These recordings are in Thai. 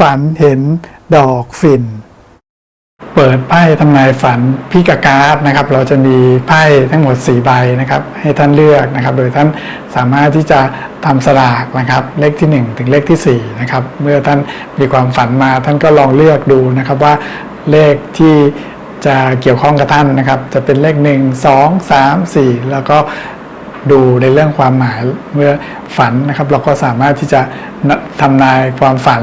ฝันเห็นดอกฝิ่น เปิดไพ่ทำนายฝันพิกาการ์ดนะครับ เราจะมีไพ่ทั้งหมด 4 ใบนะครับ ให้ท่านเลือกนะครับ โดยท่านสามารถที่จะทำสลากนะครับ เลขที่ 1 ถึงเลขที่ 4 นะครับ เมื่อท่านมีความฝันมาท่านก็ลองเลือกดูนะครับว่าเลขที่จะเกี่ยวข้องกับท่านนะครับ จะเป็นเลข 1 2 3 4 แล้วก็ดูในเรื่องความหมายเมื่อฝันนะครับ เราก็สามารถที่จะทำนายความฝัน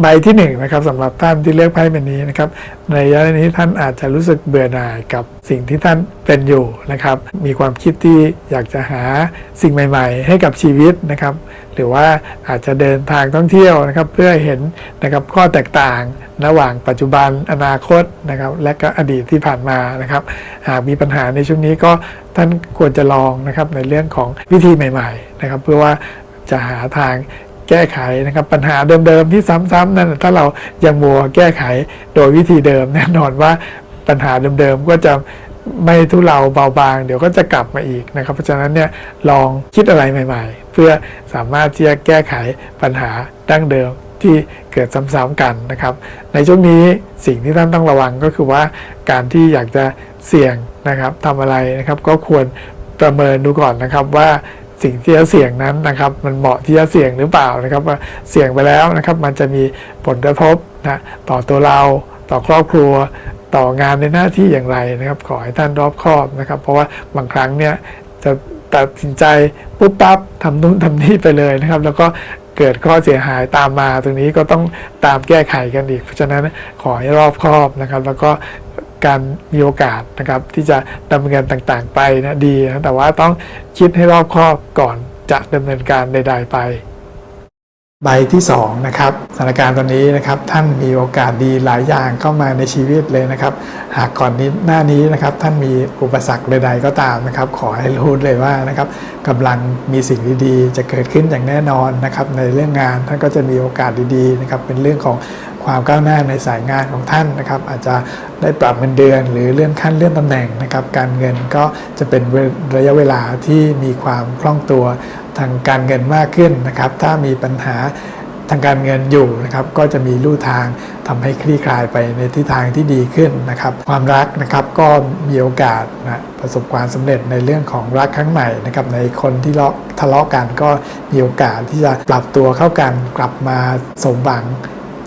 ใบที่หนึ่งนะครับสำหรับท่านที่เลือกไพ่ใบนี้นะครับในระยะนี้ท่านอาจจะรู้สึกเบื่อหน่ายกับสิ่งที่ท่านเป็นอยู่นะครับ มีความคิดที่อยากจะหาสิ่งใหม่ ๆ ให้กับชีวิตนะครับ หรือว่าอาจจะเดินทางท่องเที่ยวนะครับ เพื่อเห็นนะครับข้อแตกต่างระหว่างปัจจุบันอนาคตนะครับ และก็อดีตที่ผ่านมานะครับ หากมีปัญหาในช่วงนี้ก็ท่านควรจะลองนะครับในเรื่องของวิธีใหม่ ๆ นะครับ เพื่อว่าจะหาทาง แก้ไขนะครับ ปัญหาเดิมๆที่ซ้ำๆนั่นถ้าเรายังมัวแก้ไขโดยวิธีเดิมแน่นอนว่าปัญหาเดิมๆก็จะไม่ทุเลาเบาบาง เดี๋ยวก็จะกลับมาอีกนะครับ เพราะฉะนั้นเนี่ยลองคิดอะไรใหม่ ๆ เพื่อสามารถที่จะแก้ไขปัญหาดั้งเดิมที่เกิดซ้ำๆกันนะครับ ในช่วงนี้สิ่งที่ท่านต้องระวังก็คือว่าการที่อยากจะเสี่ยงนะครับทำอะไรนะครับ ก็ควรประเมินดูก่อนนะครับว่า สิ่งที่จะเสี่ยงนั้นนะครับ มันเหมาะที่จะเสี่ยงหรือเปล่านะครับ ว่าเสี่ยงไปแล้วนะครับ มันจะมีผลกระทบนะต่อตัวเราต่อครอบครัวต่องานในหน้าที่อย่างไรนะครับ ขอให้ท่านรอบคอบนะครับ เพราะว่าบางครั้งเนี่ยจะตัดสินใจปุ๊บปั๊บทำนู่นทำนี่ไปเลยนะครับ แล้วก็เกิดข้อเสียหายตามมาตรงนี้ก็ต้องตามแก้ไขกันอีก เพราะฉะนั้นขอให้รอบคอบนะครับ แล้วก็ การมีโอกาสนะครับที่จะดำเนินการต่างๆ ไปนะดีนะแต่ว่าต้องคิดให้รอบคอบก่อนจะดำเนินการใด ๆ ไป ใบที่2นะครับสถานการณ์ตอนนี้นะครับท่านมีโอกาสดีหลายอย่างเข้ามาในชีวิตเลยนะครับ หากก่อนนี้หน้านี้นะครับท่านมีอุปสรรคใดๆก็ตามนะครับ ขอให้รู้เลยว่านะครับกำลังมีสิ่งดีๆ จะเกิดขึ้นอย่างแน่นอนนะครับในเรื่องงานท่านก็จะมีโอกาสดีๆนะครับเป็นเรื่องของความก้าวหน้าในสายงานของท่านนะครับ อาจจะได้ปรับเงินเดือน หรือเลื่อนขั้นเลื่อนตำแหน่งนะครับ การเงินก็จะเป็นระยะเวลาที่มีความคล่องตัว ทางการเงินมากขึ้นนะครับ ถ้ามีปัญหาทางการเงินอยู่นะครับก็จะมีลู่ทางทำให้คลี่คลายไปในทิศทางที่ดีขึ้นนะครับ ความรักนะครับก็มีโอกาสนะประสบความสำเร็จในเรื่องของรักครั้งใหม่นะครับในคนที่ทะเลาะกันก็มีโอกาสที่จะปรับตัวเข้ากันกลับมาสมหวัง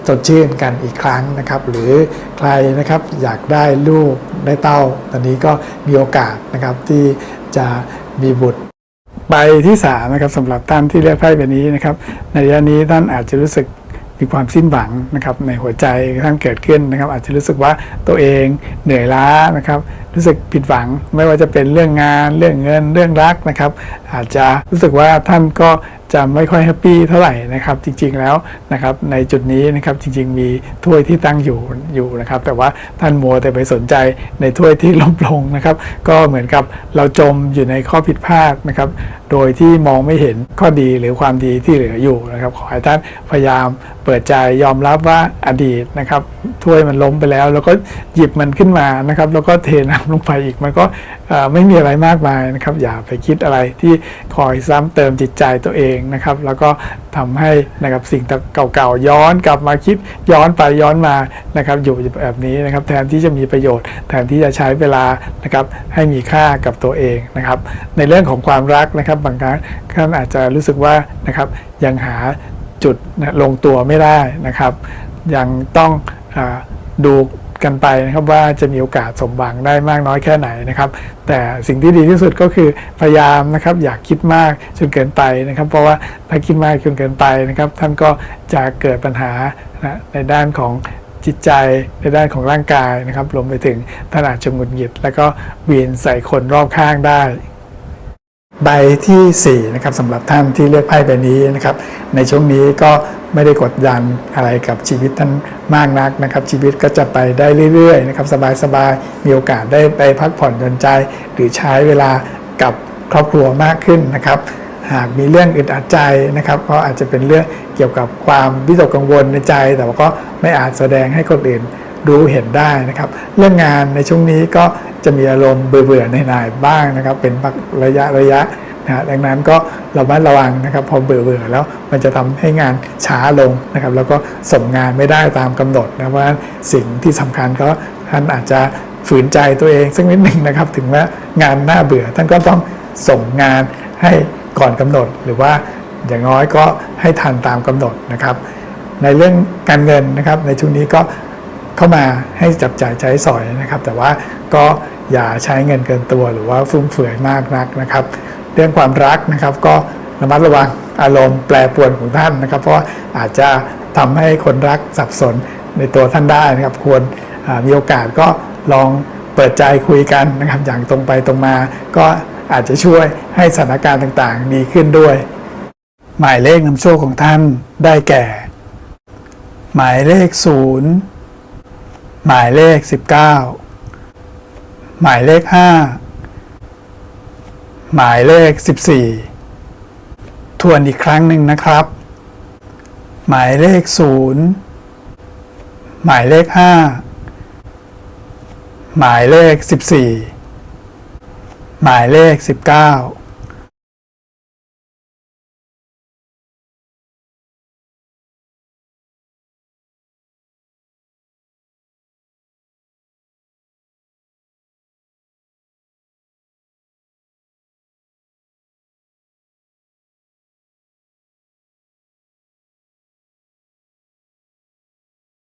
สดชื่นกันอีกครั้งนะครับ หรือใครนะครับอยากได้ลูกได้เต้า ตอนนี้ก็มีโอกาสนะครับที่จะมีบุตร ใบที่สามนะครับสำหรับท่านที่เลือกไพ่ใบนี้นะครับ ในระยะนี้ท่านอาจจะรู้สึกมีความสิ้นหวังนะครับในหัวใจท่านเกิดขึ้นนะครับ อาจจะรู้สึกว่าตัวเองเหนื่อยล้านะครับ รู้สึกผิดหวังไม่ว่าจะเป็นเรื่องงาน เรื่องเงินเรื่องรักนะครับ อาจจะรู้สึกว่าท่านก็ จะไม่ค่อยแฮปปี้เท่าไหร่นะครับ จริงๆแล้วนะครับในจุดนี้นะครับจริง ๆ มีถ้วยที่ตั้งอยู่อยู่นะครับ แต่ว่าท่านมัวแต่ไปสนใจในถ้วยที่ลบลงนะครับ ก็เหมือนกับเราจมอยู่ในข้อผิดพลาดนะครับ โดยที่มองไม่เห็นข้อดีหรือความดีที่เหลืออยู่นะครับ ขอให้ท่านพยายามเปิดใจยอมรับว่าอดีตนะครับถ้วยมันล้มไปแล้ว แล้วก็หยิบมันขึ้นมานะครับ แล้วก็เทน้ำลงไปอีกมันก็ไม่มีอะไรมากมายนะครับ อย่าไปคิดอะไรที่คอยซ้ำเติมจิตใจตัวเองนะครับ แล้วก็ทำให้นะครับสิ่งเก่าๆย้อนกลับมาคิดย้อนไปย้อนมานะครับอยู่แบบนี้นะครับ แทนที่จะมีประโยชน์ แทนที่จะใช้เวลานะครับให้มีค่ากับตัวเองนะครับ ในเรื่องของความรักนะครับบางครั้งท่านอาจจะรู้สึกว่านะครับยังหาจุดนะลงตัวไม่ได้นะครับ ยังต้องอดู กันไปนะครับว่าจะมีโอกาสสมหวังได้มากน้อยแค่ไหนนะครับ แต่สิ่งที่ดีที่สุดก็คือพยายามนะครับอยากคิดมากจนเกินไปนะครับ เพราะว่าถ้าคิดมากจนเกินไปนะครับ ท่านก็จะเกิดปัญหานะในด้านของจิตใจในด้านของร่างกายนะครับรวมไปถึงท่านอาจจะหงุดหงิด แล้วก็เวียนใส่คนรอบข้างได้ ใบที่4นะครับสำหรับท่านที่เลือกไพ่ใบนี้นะครับ ในช่วงนี้ก็ไม่ได้กดดันอะไรกับชีวิตท่านมากนักนะครับ ชีวิตก็จะไปได้เรื่อยๆนะครับสบายๆมีโอกาสได้ไปพักผ่อนหย่อนใจ หรือใช้เวลากับครอบครัวมากขึ้นนะครับ หากมีเรื่องอึดอัดใจนะครับ ก็อาจจะเป็นเรื่องเกี่ยวกับความวิตกกังวลในใจ แต่ว่าก็ไม่อาจแสดงให้คนอื่น รู้เห็นได้นะครับ เรื่องงานในช่วงนี้ก็จะมีอารมณ์เบื่อๆในนายๆบ้างนะครับ เป็นระยะระยะนะฮะดังนั้นก็ระมัดระวังนะครับ พอเบื่อๆแล้วมันจะทำให้งานช้าลงนะครับ แล้วก็ส่งงานไม่ได้ตามกำหนดนะเพราะฉะนั้นสิ่งที่สำคัญก็ท่านอาจจะฝืนใจตัวเองสักนิดหนึ่งนะครับ ถึงแม้งานน่าเบื่อท่านก็ต้องส่งงานให้ก่อนกำหนด หรือว่าอย่างน้อยก็ให้ทันตามกำหนดนะครับ ในเรื่องการเงินนะครับ ในช่วงนี้ก็ เข้ามาให้จับจ่ายใช้สอยนะครับ แต่ว่าก็อย่าใช้เงินเกินตัวหรือว่าฟุ่มเฟือยมากนักนะครับ เรื่องความรักนะครับ ก็ระมัดระวังอารมณ์แปรปรวนของท่านนะครับ เพราะอาจจะทำให้คนรักสับสนในตัวท่านได้นะครับ ควรมีโอกาสก็ลองเปิดใจคุยกันนะครับ อย่างตรงไปตรงมา ก็อาจจะช่วยให้สถานการณ์ต่างๆ ดีขึ้นด้วย หมายเลขนำโชคของท่านได้แก่ หมายเลข 0 หมายเลข 19 หมายเลข 5 หมายเลข 14 ทวนอีกครั้งหนึ่งนะครับ หมายเลข 0 หมายเลข 5 หมายเลข 14 หมายเลข 19